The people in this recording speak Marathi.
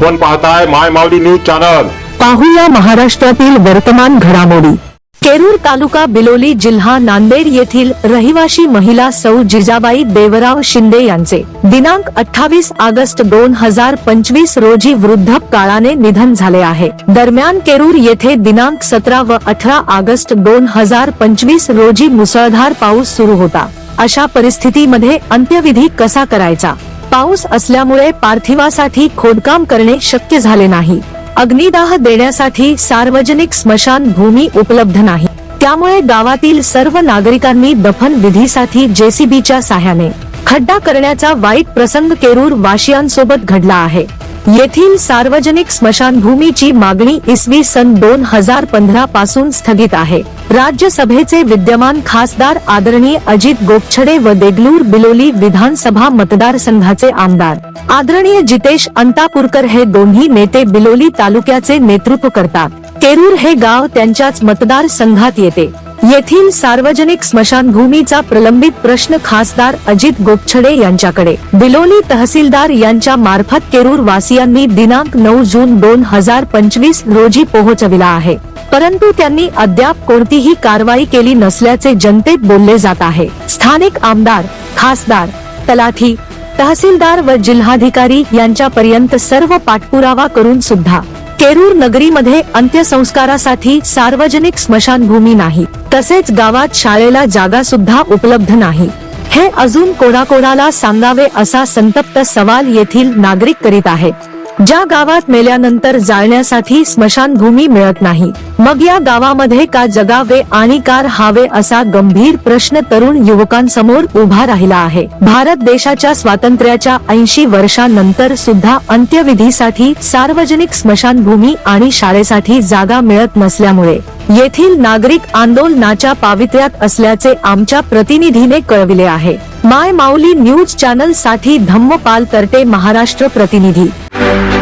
आपण पाहताय माय माऊली न्यूज चॅनल. पाहूया महाराष्ट्रातील वर्तमान घडामोडी. केरूर तालुका बिलोली जिल्हा नांदेड येथील रहिवाशी महिला सौ जिजाबाई देवराव शिंदे यांचे. दिनांक अठ्ठावीस ऑगस्ट दोन हजार पंचवीस रोजी वृद्धपकाळाने निधन झाले आहे. दरम्यान केरूर येथे दिनांक सतरा व अठरा ऑगस्ट दोन हजार पंचवीस रोजी मुसळधार पाऊस सुरू होता. अशा परिस्थितीमध्ये अंत्यविधी कसा करायचा? पाऊस असल्यामुळे पार्थिवासाठी खोदकाम करणे शक्य झाले नाही. अग्निदाह देण्यासाठी सार्वजनिक स्मशान भूमी उपलब्ध नाही. त्यामुळे गावातील सर्व नागरिकांनी दफन विधीसाठी जेसीबीच्या साह्याने खड्डा करण्याचा वाईट प्रसंग केरूर वाशियांसोबत घडला आहे. येथील सार्वजनिक स्मशानभूमीची मागणी इसवी सन दोन हजार पंधरा पासून स्थगित आहे. राज्यसभेचे विद्यमान खासदार आदरणीय अजित गोपछडे व देगलूर बिलोली विधानसभा मतदारसंघाचे आमदार. आदरणीय जितेश अंतापूरकर हे दोन्ही नेते बिलोली तालुक्याचे नेतृत्व करतात. केरूर हे गाव त्यांच्याच मतदारसंघात येते. येथील सार्वजनिक स्मशानभूमीचा प्रलंबित प्रश्न खासदार अजित गोपछडे यांच्याकडे. बिलोली तहसीलदार यांच्या मार्फत केरूर वासियांनी दिनांक नऊ जून दोन हजार पंचवीस रोजी पोहोचविला आहे. परंतु त्यांनी अद्याप कोणतीही कारवाई केली नसल्याचे जनतेत बोलले जात आहे. स्थानिक आमदार खासदार तलाठी तहसीलदार व जिल्हाधिकारी यांच्यापर्यंत सर्व पाठपुरावा करून सुद्धा केरूर नगरीमध्ये अंत्यसंस्कारासाठी सार्वजनिक स्मशानभूमी नाही. तसेच गावात शाळेला जागा सुद्धा उपलब्ध नाही. हे अजून कोणाकोणाला सांगावे असा संतप्त सवाल येथील नागरिक करीत आहेत. ज्या गावात मेल्यानंतर जाळण्यासाठी स्मशानभूमी मिळत नाही मग या गावामध्ये का जगावे आणि का राहावे असा गंभीर प्रश्न तरुण युवकांसमोर उभा राहिला आहे. भारत देशाच्या स्वातंत्र्याच्या ऐंशी वर्षांनंतर सुद्धा अंत्यविधीसाठी सार्वजनिक स्मशानभूमी आणि शाळेसाठी जागा मिळत नसल्यामुळे येथील नागरिक आंदोलनाच्या पावित्र्यात असल्याचे आमच्या प्रतिनिधीने कळविले आहे. माय माऊली न्यूज चॅनलसाठी धम्मपाल तरटे महाराष्ट्र प्रतिनिधी. Thank you.